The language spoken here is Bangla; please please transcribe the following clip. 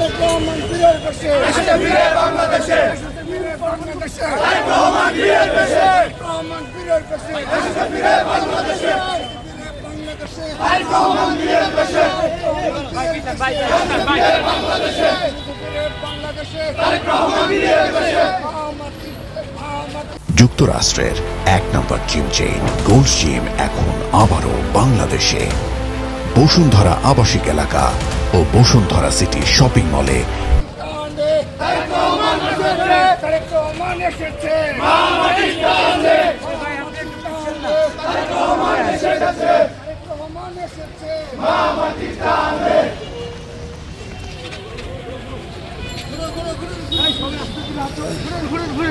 তারেক রহমান বীরের বেশে বাংলাদেশে। বাংলাদেশে রহমান বীরের বেশে রহমান বীরের বেশে বাংলাদেশে বাংলাদেশে। তারেক রহমান বীরের বেশে বাংলাদেশে বীরের বাংলাদেশে। তারেক রহমান বীরের বেশে আমাদের আমাদের যুক্তরাষ্ট্রের এক নম্বর জিম চেইন গোল্ড জিম এখন আবারও বাংলাদেশে। বসুন্ধরা আবাসিক এলাকা ও বসুন্ধরা সিটি শপিং মলে। ঘুরে ঘুরে ঘুরে